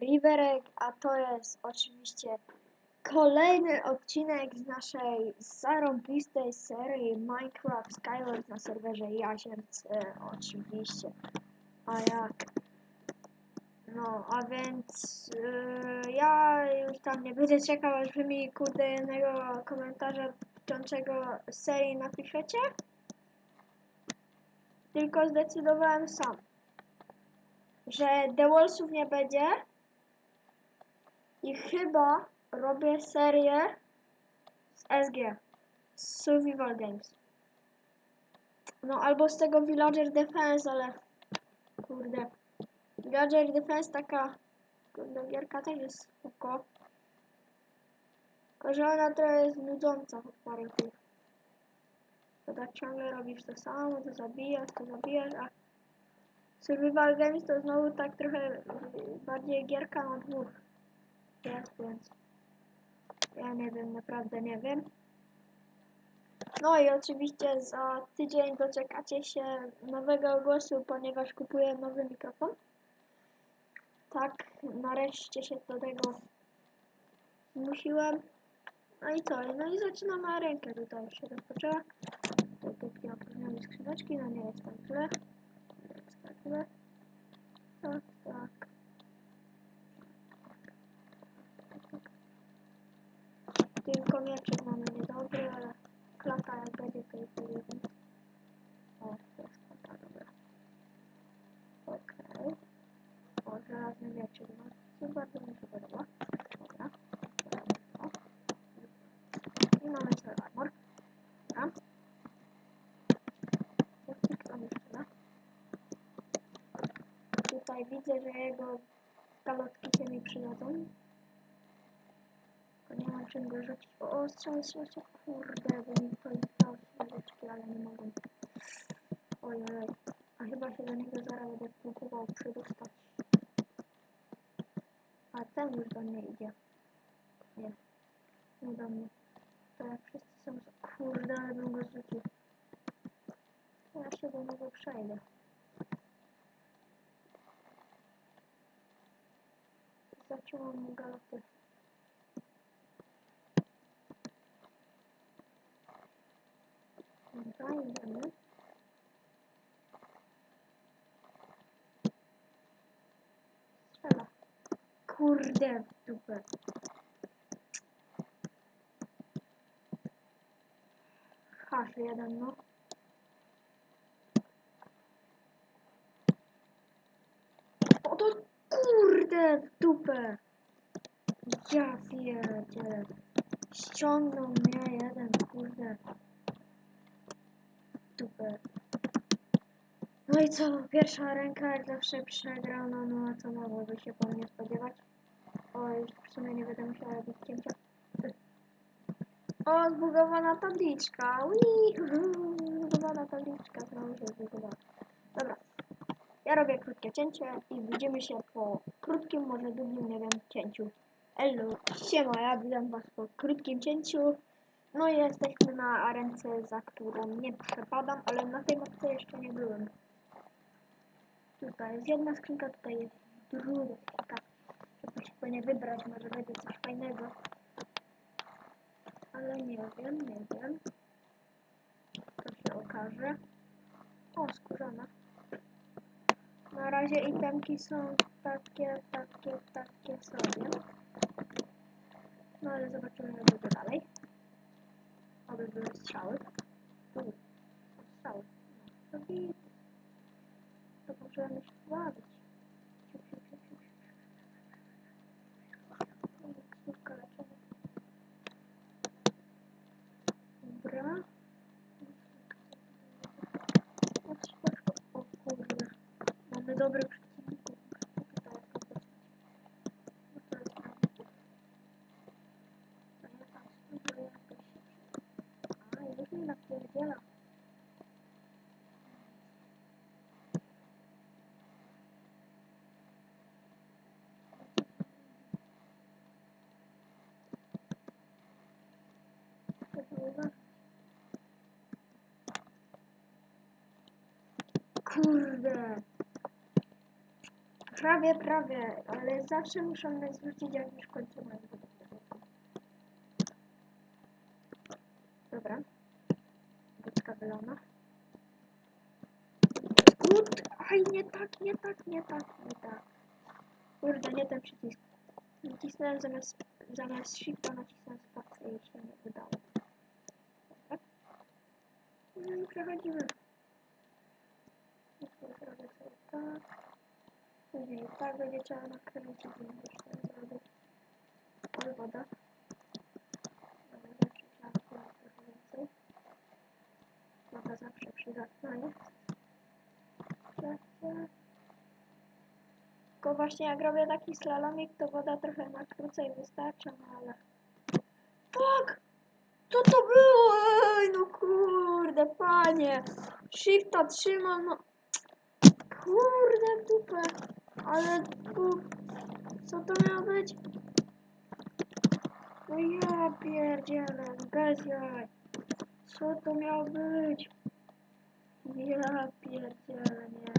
Riverek, a to jest oczywiście kolejny odcinek z naszej zarąbistej serii Minecraft Skyward na serwerze Jasiemce, oczywiście. A jak? No, a więc yy, ja już tam nie będę czekał, aż mi kurde jednego komentarza dotyczącego serii napiszecie. Tylko zdecydowałem sam, że The Wallsów nie będzie i chyba robię serię z SG, z Survival Games. No albo z tego Villager Defense, ale kurde. Villager Defense taka kurde, gierka też jest spoko. Tylko, że ona trochę jest nudząca po parę tych. To tak ciągle robisz to samo, to zabijasz, to zabijasz, a Survival Games to znowu tak trochę bardziej gierka na dwóch jest, więc ja nie wiem, naprawdę nie wiem. No i oczywiście za tydzień doczekacie się nowego głosu, ponieważ kupuję nowy mikrofon. Tak, nareszcie się do tego zmusiłem. No i co? No i zaczynamy rękę tutaj się rozpoczęła. Tutaj pięknie opróżniamy skrzyneczki, no nie jest tak źle. Nie jest tak źle. Tak, tak. Tylko mieczek mamy niedobry, ale klata jak będzie to jest jeden. O, to jest klata, dobra. Okej. O, żelazny mieczek, no to bardzo mi się podoba. Dobra. I mamy cały armor. Dobra. Jak klikam jeszcze. Tutaj widzę, że jego galotki się mi przydadzą. Czym go rzucić. O, strzał, strzał, strzał. Kurde, bo mi to dał świeczki, ale nie mogę. Ojej. A chyba się do niego zaraz będę próbował przedostać. A ten już do mnie idzie. Nie. Nie do mnie. To jak wszyscy są... Kurde, ale bym go rzucił. Ja się do niego przejdę. Zaciąłam mu galoty. Dobra, idziemy. Strzela. Kurde, w dupę. Hasz jeden, no. O to kurde w dupę. Ja pierdzielę. Ściągnął mnie jeden, kurde. W dupę. No i co? Pierwsza ręka jak zawsze przegrana, no a co mogłoby się po mnie spodziewać? W sumie nie będę musiała robić cięcia. O, zbugowana tabliczka. Ui, zbugowana tabliczka. Znowu się zbugowała. Dobra. Ja robię krótkie cięcie i widzimy się po krótkim, może długim, nie wiem, cięciu. Elo, siema, ja witam was po krótkim cięciu. No i jesteśmy na arence, za którą nie przepadam, ale na tej mapce jeszcze nie byłem. Tutaj jest jedna skrzynka, tutaj jest druga skrzynka. Się pewnie wybrać, może będzie coś fajnego. Ale nie wiem, nie wiem. To się okaże. O, skórzana. Na razie itemki są takie, takie, takie sobie. No ale zobaczymy jak będzie dalej. Oby były strzały. U, strzały. No, to. To możemy się bawić. Dobra. O kurde. Mamy dobrych przeciwników. Muszę tutaj jakoś dostać. No to jest prawdziwe. No ja tam spróbuję jakoś się... A, już mi napierdziela. Trzeba uważać. Kurde. Prawie, prawie, ale zawsze muszą mnie zwrócić, jak już kończymy. Dobra. Wódka wylana. Kurde, aj, nie tak, nie tak, nie tak, nie tak. Kurde, nie ten przycisk. Nacisnąłem zamiast, zamiast shifta nacisnąłem spację i się nie udało. Dobra. No i przechodzimy. Zrobię sobie tak. Później tak będzie trzeba nakręcić, więc już tak zrobię. Oj, woda. Zawsze trzeba wkładać trochę więcej. Woda zawsze przydatna jest. Tylko właśnie jak robię taki slalomik, to woda trochę na krócej wystarcza, no ale... Fuck! Co to było? Ej, no kurde, panie! Shifta trzymam, no... Kurde, dupę! Ale tu... Co to miało być? No ja pierdzielę, bez jaj. Co to miało być? Ja pierdzielę, nie.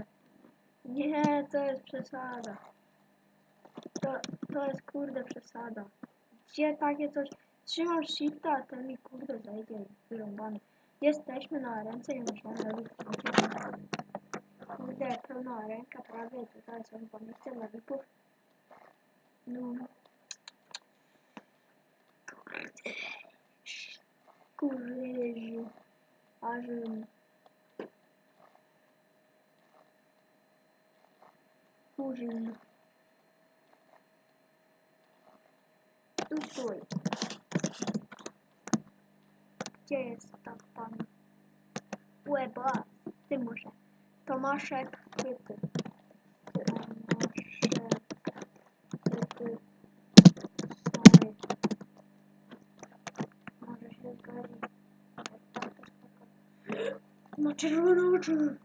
Nie, to jest przesada. To, to jest kurde przesada. Gdzie takie coś... Trzymam shifta, a ten mi kurde zajdzie wyrąbany. Jesteśmy na ręce i możemy robić pełna ręka prawie, tutaj są miejsce dla vipów. No. Kurde. Kurde. Aż... Kurzyn. Tu stój. Gdzie jest ta pan? Łeba, ty. Tomaszek, ty ty. Tomaszek, ty ty. Sorry. Może się zgodzi. Ma czerwone oczy.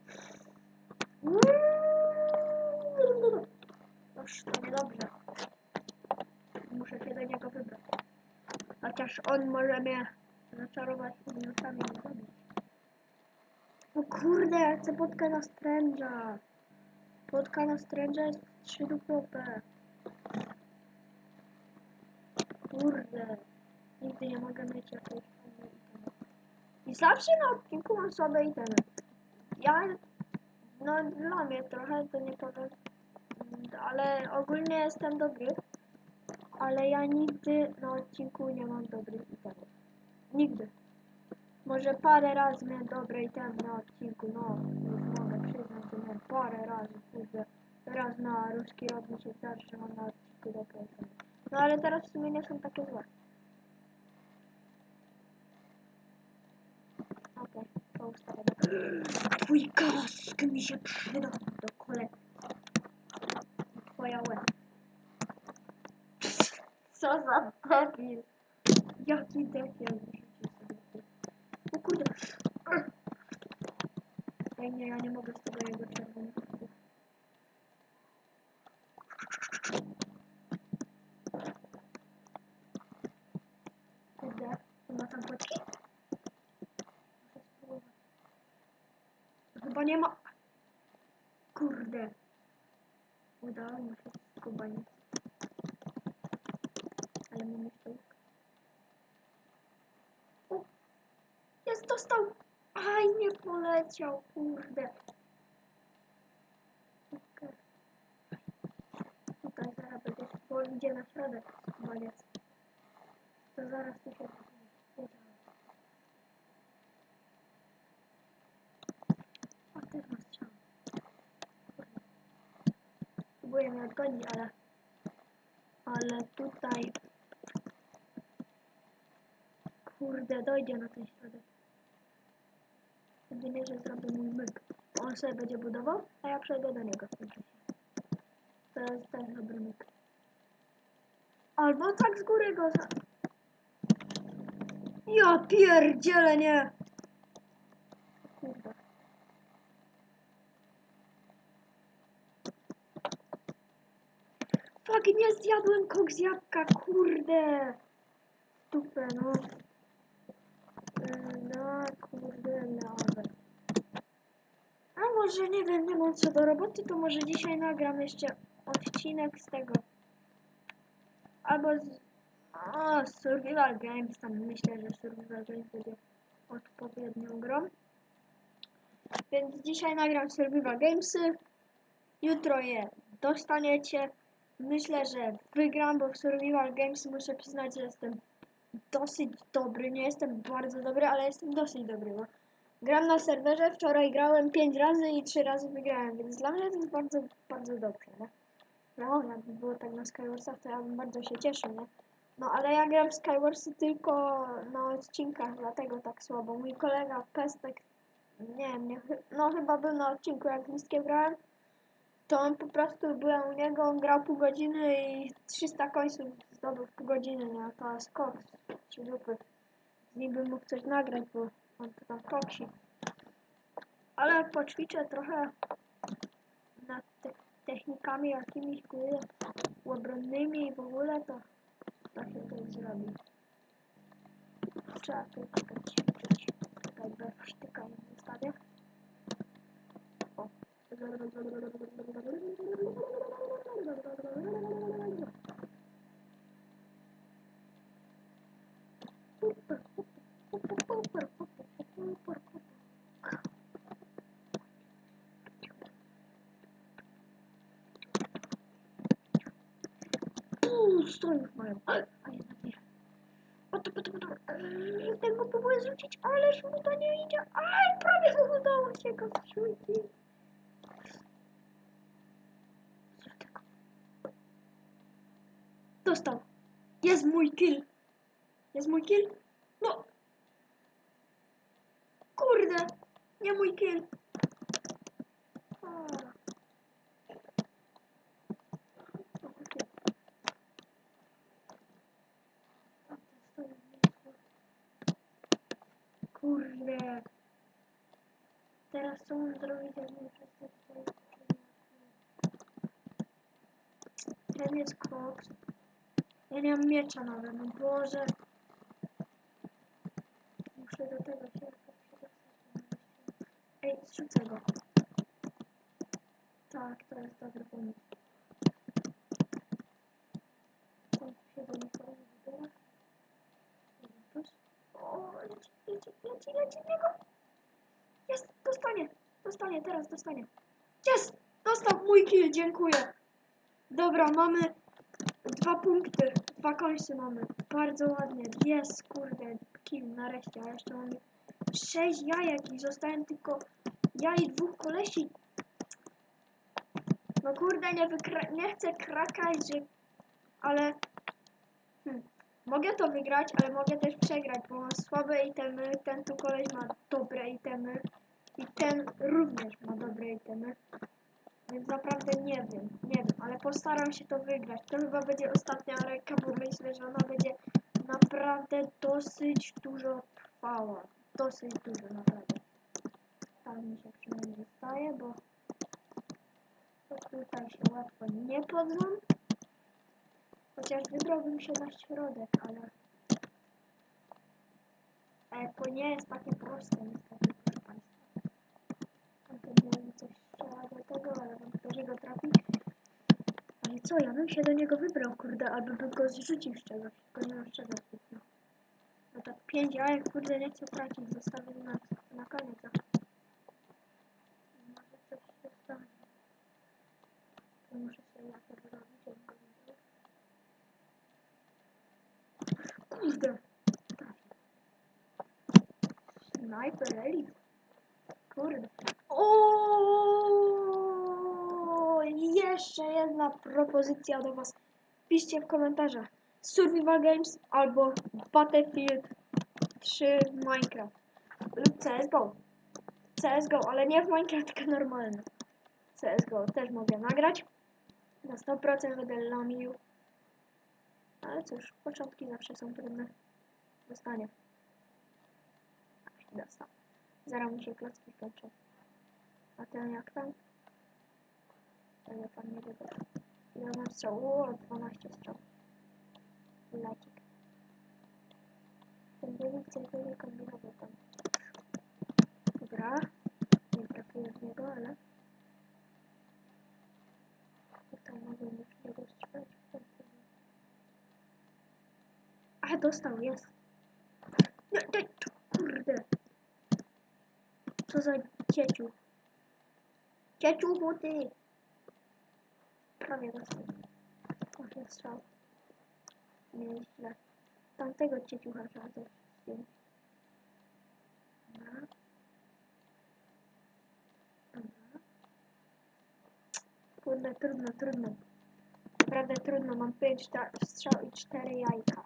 Noż, to niedobrze. Muszę się do niego wybrać. Chociaż on może mnie zaczarować minutami nie zabić. No kurde, ja chcę podkę na stręża. Podka na stręża jest w 3 dupę. Kurde. Nigdy nie mogę mieć jakiejś fajnej itemy. I zawsze na odcinku mam słabe itemy. Ja, no dla mnie trochę to nie powiem, ale ogólnie jestem dobry. Ale ja nigdy na odcinku nie mam dobrych itemów. Nigdy. Może parę razy miałem dobre itemy na odcinku, no już mogę przyznać, że miałem parę razy, kurde. Raz na ruski rok mi się zdarzy, że mam na odcinku dobre itemy. No ale teraz w sumie nie są takie złe. Okej, to ustawię. Twój kask mi się przyda do kolekcji. Twoja łeb. Co za debil. Jaki debil. Wyrzucił sobie ty. O kurde. Ej, nie, ja nie mogę z tego jego czerwonego. Kurde, on ma tam płetki? Muszę spróbować. Chyba nie ma. Kurde. Udało mi się skubanić. Ale mam jeszcze łuk. O! Jest, dostał! Aj, nie poleciał, kurde. Tutaj zaraz będzie, bo idzie na środek skubaniec. To zaraz tu się wiedziałem. O, też ma strzał. Próbuję mnie odgonić, ale... Ale tutaj... Kurde, dojdzie na ten środek. Jedynie, że zrobię mój myk. On sobie będzie budował, a ja przejdę do niego w tym czasie. To jest ten dobry myk. Albo tak z góry go za... Ja pierdzielę, nie! Kurde. Fuck, nie zjadłem kok z jabłka, kurde! Dupę, no. Yy, No, kurde, nawet. Może, nie wiem, nie mam co do roboty, to może dzisiaj nagram jeszcze odcinek z tego. Albo z... O, Survival Games, tam myślę, że Survival Games będzie odpowiednią grą. Więc dzisiaj nagram Survival Gamesy. Jutro je dostaniecie. Myślę, że wygram, bo w Survival Games muszę przyznać, że jestem dosyć dobry. Nie jestem bardzo dobry, ale jestem dosyć dobry, bo gram na serwerze. Wczoraj grałem 5 razy i 3 razy wygrałem, więc dla mnie to jest bardzo, bardzo dobrze, nie? No, jakby było tak na Skywarsach, to ja bym bardzo się cieszył, nie? No, ale ja gram w Skywarsy tylko na odcinkach, dlatego tak słabo. Mój kolega Pestek, nie wiem, nie, no chyba był na odcinku, jak listkiem grałem, to on po prostu, byłem u niego, on grał pół godziny i 300 końców zdobył w pół godziny, nie? To jest koks, czy dupy. Z nim bym mógł coś nagrać, bo on to tam koksi. Ale poćwiczę trochę nad te technikami jakimiś, kurde, obronnymi i w ogóle, to da się to zrobi. Trzeba tylko tak ćwiczyć. Czekaj, we sztyka nie zostawię. O. Uuu, strojów mają. A jednak nie. O to, po to, po to. Eee, Tego próbuję zrzucić, ależ mu to nie idzie. Aj, prawie mu udało się go zrzucić. Zrób tego. Dostał. Jest mój kill. Jest mój kill? No. Kurde. Nie mój kill. A. O, kurde. A, to stoi w miejscu. Kurde. Teraz co mam zrobić, jak nie przez te swoje Ten jest koks. Ja nie mam miecza nawet, no Boże. Muszę do tego się. Ej, zrzucę go. Tak, to jest dobry pomysł. To się do niego wybiera. Plus. O, leci, leci, leci, leci w niego. Jest, dostanie, dostanie, teraz dostanie. Jest, dostał mój kill, dziękuję. Dobra, mamy dwa punkty, dwa końce mamy. Bardzo ładnie, jest, kurde, kill nareszcie, a jeszcze mamy sześć jajek i zostałem tylko ja i dwóch kolesi. No kurde, nie, nie chcę krakać, że... ale... Hmm. Mogę to wygrać, ale mogę też przegrać, bo mam słabe itemy, ten tu koleś ma dobre itemy i ten również ma dobre itemy. Więc naprawdę nie wiem, nie wiem, ale postaram się to wygrać. To chyba będzie ostatnia ręka, bo myślę, że ona będzie naprawdę dosyć dużo trwała. Dosyć dużo naprawdę. Tam mi się przynajmniej staje, bo tutaj się łatwo nie poddam. Chociaż wybrałbym się na środek, ale... E, to nie jest takie proste. Coś do tego, ale. Ale co, ja bym się do niego wybrał, kurde, albo bym go zrzucił z czegoś, tylko nie wiem z czego. No tak pięć jajek, kurde, nie chcę tracić, zostawię na, na koniec. a- Może coś się stanie. To muszę sobie jakoś zrobić, żebym go widział. Kurde! Sniper Elite. Kurde. O! Jeszcze jedna propozycja do Was. Piszcie w komentarzach. Survival Games albo Battlefield 3 Minecraft lub CSGO. CSGO, ale nie w Minecraft, tylko normalny. CSGO też mogę nagrać. Na 100% będę lamił. Ale cóż, początki zawsze są trudne. Dostanie. Dostał. Zaraz mu się klocki kończą. A ten jak tam? Tego tam nie wybrał. Я на село 12 строк. Латик. Тендерик, тендерик, комбинатик. Игра. Микрофон не гала. Это могу не фигуру А, достал, ясно. Да, да, kurde. Co za cieciu? Cieciu młody. Prawie dostał. Jest strzał. Nie jest źle. Tamtego cieciucha trzeba też zdjąć. Dobra. Dobra. Kurde, trudno, trudno. Naprawdę trudno, mam 5 strzał i 4 jajka.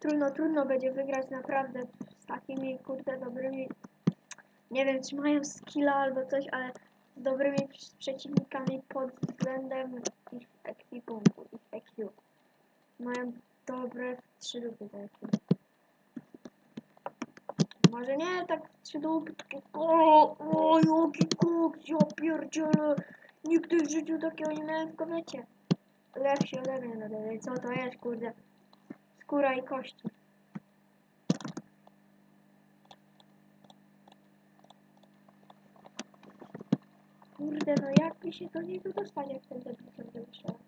Trudno, trudno będzie wygrać naprawdę z takimi kurde dobrymi. Nie wiem, czy mają skilla albo coś, ale dobrymi przeciwnikami pod względem ich ekwipunku, ich EQ. Mają dobre trzy lupy takie. Może nie tak trzy lupy, takie o, o, jaki koks, ja pierdzielę. Nigdy w życiu takiego nie miałem, tylko wiecie. Lepszy ode mnie nadaje. Co to jest, kurde? Skóra i kości. Kurde, no jak mi się do niego dostać, jak ten debil mnie strzela?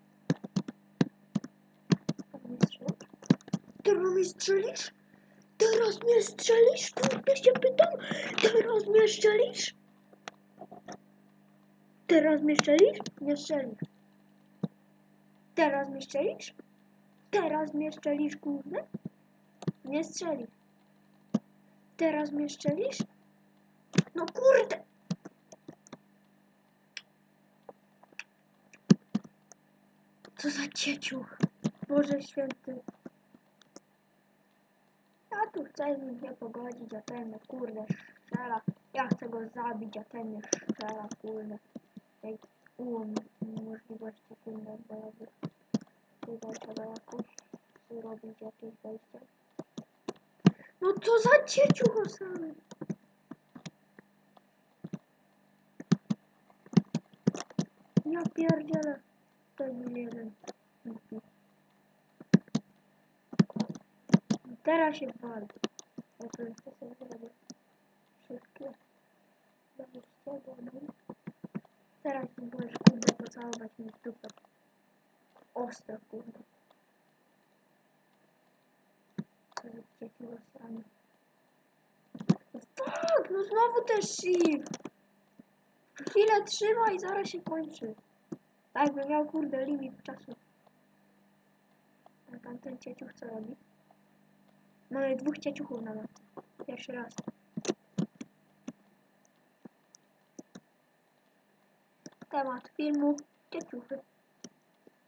Teraz mnie strzelisz? Teraz mnie strzelisz? Kurde się pytam. Teraz mnie strzelisz? Teraz mnie strzelisz? Nie strzelisz. Teraz mnie strzelisz? Teraz mnie strzelisz, kurde? Nie strzelisz. Teraz mnie strzelisz? No kurde! Co za cieciuch. Boże święty. Ja tu chcę z nim się pogodzić, a ten, kurde, strzela. Ja chcę go zabić, a ten strzela, kurde. Ej, ułom możliwości kurde bojowych. Tutaj trzeba jakoś zrobić jakieś wejście. No co za cieciuch osany. Ja pierdzielę. To jeden. głupi. Teraz się wali. Ja to jeszcze sobie zrobię wszystkie. Dobra. Teraz nie możesz kurde pocałować mi dupę. Ostro kurde. Co za dzieci osrane. No tak, no znowu ten shift. Chwilę trzyma i zaraz się kończy. Tak by miał kurde limit czasu. A tamten cieciuch co robi? Mamy dwóch cieciuchów nawet. Pierwszy raz. Temat filmu cieciuchy.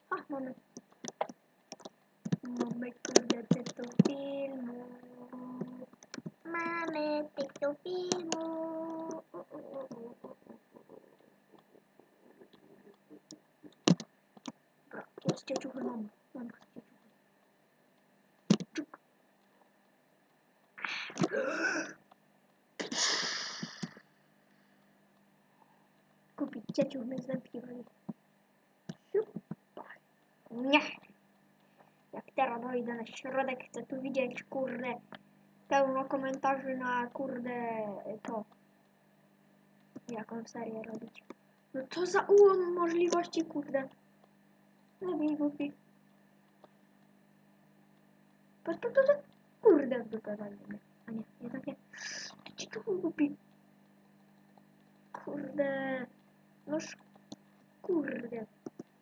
A, mamy. Mamy kurde tytuł filmu. Mamy tytuł filmu. U, u, u, jest cieciuchy mam. Mam z cieciuchy. Czuk. Kupić cieciuch mnie. Super. Nie. Jak teraz dojdę na środek, chcę tu widzieć, kurde, pełno komentarzy na, kurde, to. Jaką serię robić. No to za ułom możliwości, kurde. Zabij głupi. Patrz, patrz, patrz. Kurde, w dupę walimy. A nie, nie takie. Ty ci tu głupi. Kurde. Noż, kurde.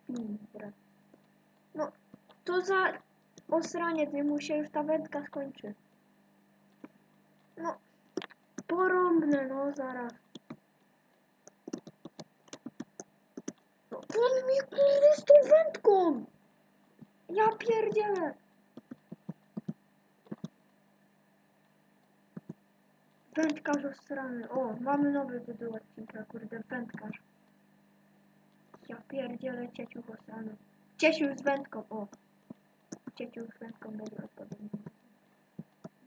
Pindra. No, to za osranie, ty mu się już ta wędka skończy. No, porąbne, no, zaraz. On mi kurde z tą wędką! Ja pierdzielę! Wędkarz osrany. O, mamy nowy tytuł odcinka, kurde, wędkarz. Ja pierdzielę cieciuch osrany. Cieciuch z wędką, o. Cieciuch z wędką będzie odpowiedni.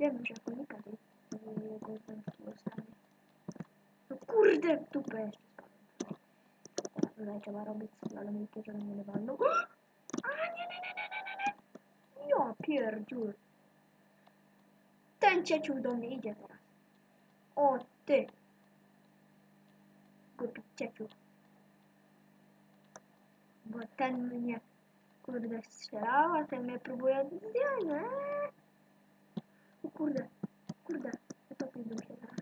Wiem już jak unikać tej jego wędki osrany. No kurde, w dupę jeszcze tutaj trzeba robić slalomiki, żeby mnie nie walnął. A, nie, nie, nie, nie, nie, nie. Ja pierdziul. Ten cieciuch do mnie idzie teraz. O, ty. Głupi cieciuch. Bo ten mnie, kurde, strzelał, a ten mnie próbuje zdjąć. O kurde, kurde, utopiłbym się zaraz.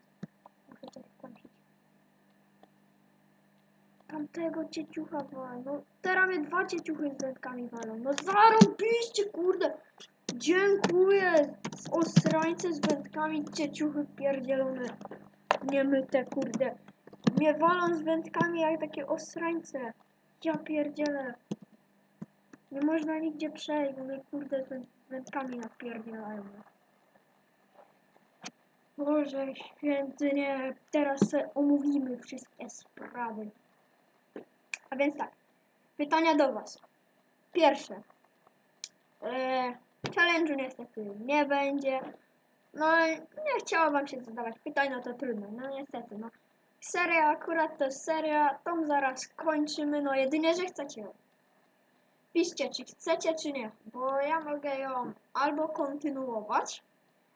Muszę coś włączyć. Tamtego cieciucha walą. No, teraz mnie dwa cieciuchy z wędkami walą. No zarobiście, kurde. Dziękuję. Z osrańce z wędkami cieciuchy pierdzielone. Niemyte, kurde. Mnie walą z wędkami jak takie osrańce. Ja pierdzielę. Nie można nigdzie przejść, bo mnie kurde z wę- wędkami napierdzielają. Boże święty, nie. Teraz omówimy wszystkie sprawy. A więc tak. Pytania do Was. Pierwsze. Eee, challenge'u niestety nie będzie. No, nie chciała Wam się zadawać pytań, no to trudno. No niestety, no. Seria akurat to jest seria, tą zaraz kończymy, no jedynie, że chcecie ją. Piszcie, czy chcecie, czy nie, bo ja mogę ją albo kontynuować,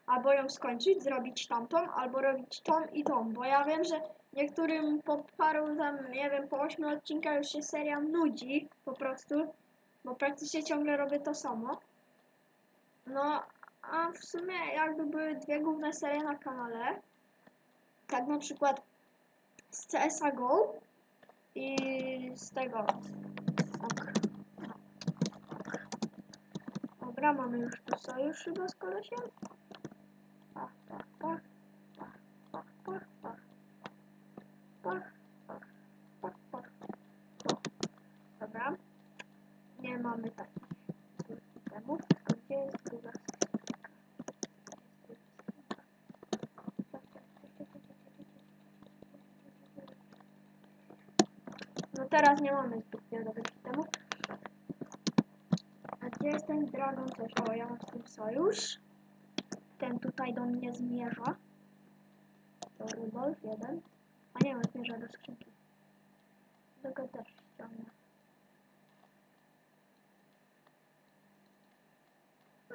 albo ją skończyć, zrobić tamtą, albo robić tą i tą, bo ja wiem, że niektórym po paru tam, nie wiem, po ośmiu odcinkach już się seria nudzi po prostu, bo praktycznie ciągle robię to samo. No, a w sumie jakby były dwie główne serie na kanale, tak na przykład z CSA GO i z tego. Ok. Dobra, mamy już tu sojusz chyba z kolesiem. Dobra. Nie mamy takich systemów. A gdzie jest druga? No teraz nie mamy zbyt wiele dobrych systemów. A gdzie jest ten dragon coś? O, ja mam z tym sojusz. Ten tutaj do mnie zmierza. To Rudolf jeden. A nie, on zmierza do skrzynki. Tego też ściągnę.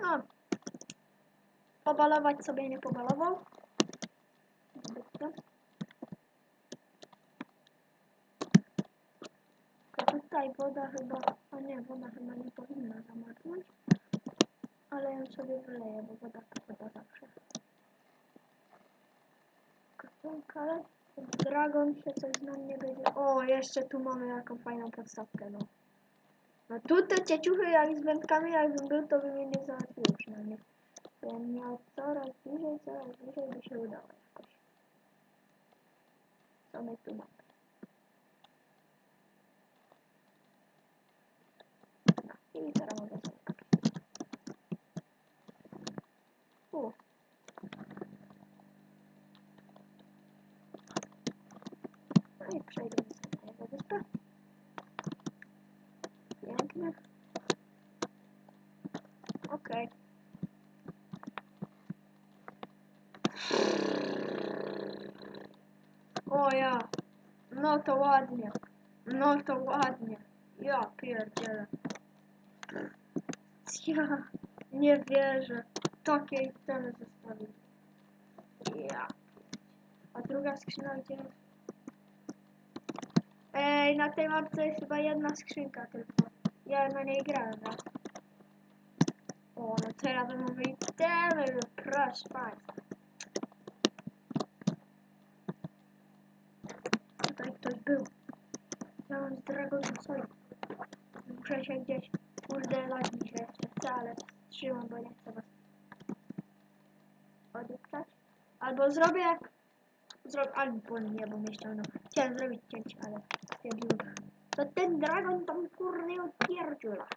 No. Pobalować sobie nie pobalował. Zbytnio. Tylko tutaj woda chyba, a nie, woda chyba nie powinna zamarznąć. Ale ją sobie wyleję, bo woda to woda zawsze. Katunka, ale dragon się coś na mnie będzie... O, jeszcze tu mamy jaką fajną podstawkę, no. No tu te cieciuchy jak z wędkami jakbym był, to by mnie nie załatwiły przynajmniej. Bym miał coraz bliżej, coraz bliżej by się udało jakoś. Co my tu mamy? No, i teraz mogę sobie kapić. U. No i przejdziemy sobie na jego wyspę. Pięknie. Okej. O ja. No to ładnie. No to ładnie. Ja pierdzielę. Ja nie wierzę. Takiej ceny zostawili. Ja. A druga skrzyna gdzie? Ej, na tej mapce jest chyba jedna skrzynka tylko. Ja na niej grałem. O, no teraz itemy, że proszę państwa. Tutaj ktoś był. Dragon Soul. Muszę się gdzieś, kurde, lag mi się jeszcze chce, ale trzymam, bo nie chcę was odupcać. Albo zrobię jak... Zrobię, albo nie, bo mnie ściągnął. Chciałem zrobić cięcie, ale stwierdziłem. To ten dragon tam kurde odpierdziula.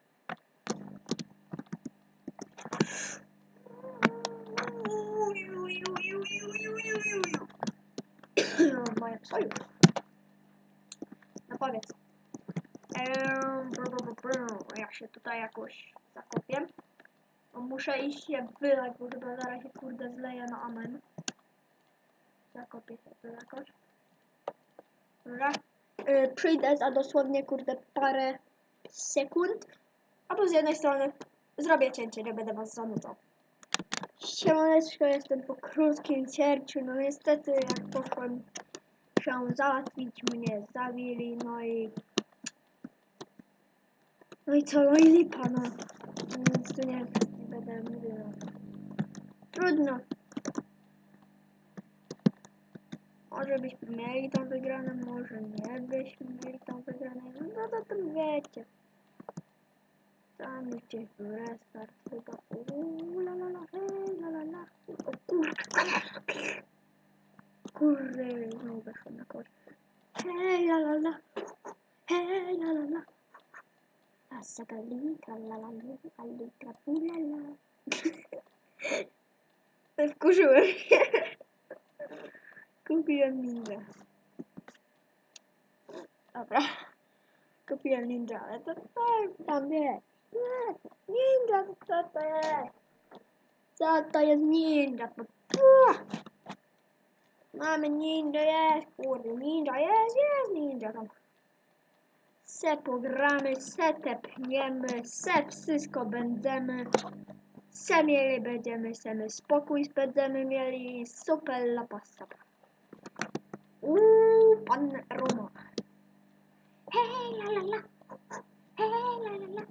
Tutaj jakoś zakopię. Muszę iść się wylać, bo chyba zaraz się kurde zleję na amen. Zakopię się tu jakoś. Dobra. Y, przyjdę za dosłownie kurde parę sekund. Albo z jednej strony zrobię cięcie, nie będę was zanudzał. Siemaneczko, jestem po krótkim cierciu. No niestety jak poszłem się załatwić, mnie zabili, no i No i co, no i lipa, no. Nic tu nie, nie będę mówił, no. Trudno. Może byśmy mieli tą wygraną, może nie byśmy mieli tą wygraną. No to tam wiecie. Tam gdzieś był restart chyba. Uuu, la la la, hej, la la la. O kurde. Kurde, znowu weszłem na kość. Hej, la la la. Hej, la la la. Asagalika, la la la, alika, la la. Wkurzyłem się. Kupiłem ninja. Dobra. Kupiłem ninja, ale to tak, tam wie. Nie, ninja, to to jest? Jest ninja? Mamy ninja, jest, ninja, jest, jest ninja. Se pogramy, se tepniemy, se wszystko będziemy. Se mieli będziemy, se my spokój będziemy mieli, super la pasta. Uuu, pan Roma. Hej, la la la. Hej, la la la.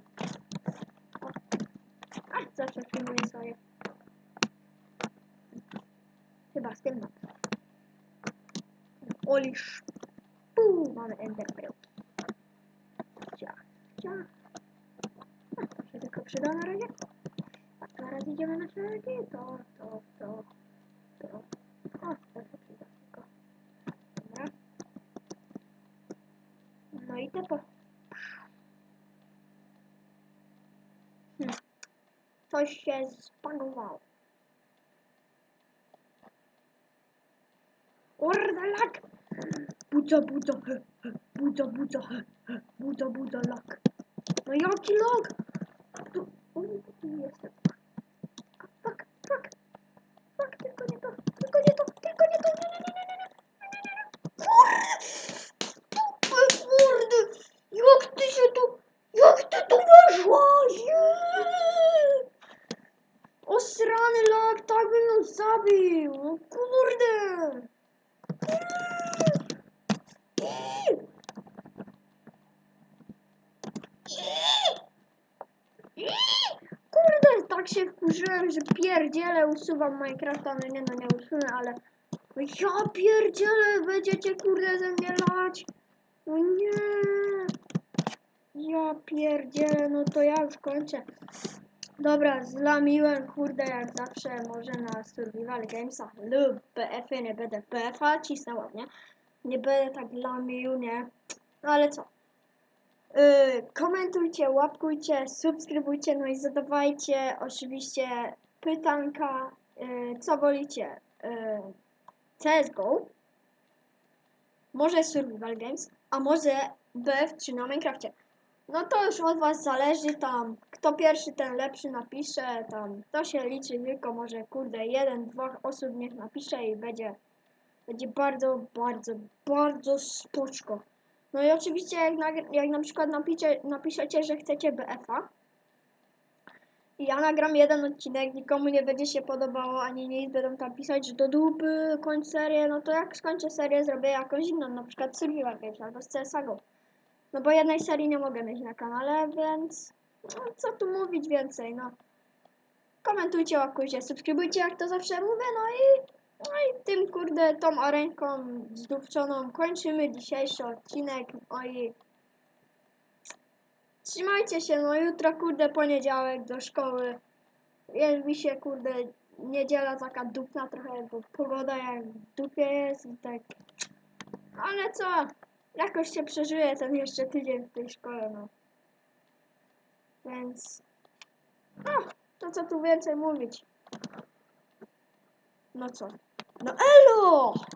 A, zawsze filmuję sobie. Chyba z tym. Olisz. Puu, mamy ender pearl. Ciach, ciach. A, to się tylko przyda na razie. Tak, teraz idziemy na szeregi. To, to, to, to. O, to się przyda tylko. Dobra. No i te po... Hmm. Coś się spagowało. Kurde, lak! Buda, buda, he, he, buda, buda, lak. Jaki log? Wkurzyłem, że pierdzielę, usuwam Minecrafta, no nie no, nie usunę, ale ja pierdzielę, będziecie kurde ze mnie lać. No nie. Ja pierdzielę, no to ja już kończę. Dobra, zlamiłem, kurde, jak zawsze, może na Survival Gamesach lub BF-ie, nie będę BF-a cisnął ładnie. Nie będę tak lamił, nie? No ale co? Yy, komentujcie, łapkujcie, subskrybujcie, no i zadawajcie oczywiście pytanka, yy, co wolicie, yy, CSGO, może Survival Games, a może BF3 na Minecrafcie. No to już od was zależy tam, kto pierwszy, ten lepszy napisze, tam, to się liczy tylko może, kurde, jeden, dwa osób niech napisze i będzie, będzie bardzo, bardzo, bardzo spoczko. No i oczywiście jak na, jak na przykład napicie, napiszecie, że chcecie BF-a i ja nagram jeden odcinek, nikomu nie będzie się podobało, ani nic, będą tam pisać, że do dupy, kończ serię, no to jak skończę serię, zrobię jakąś inną, na przykład Survival Games albo z CSGO. No bo jednej serii nie mogę mieć na kanale, więc no, co tu mówić więcej, no. Komentujcie, łapkujcie, subskrybujcie, jak to zawsze mówię, no i, no i tym kurde, tą arenką zdówczoną kończymy dzisiejszy odcinek, no i trzymajcie się, no jutro kurde poniedziałek do szkoły, jest mi się kurde niedziela taka dupna trochę, bo pogoda jak w dupie jest i tak, ale co, jakoś się przeżyje ten jeszcze tydzień w tej szkole, no. Więc, no, to co tu więcej mówić. No co? Non, alors?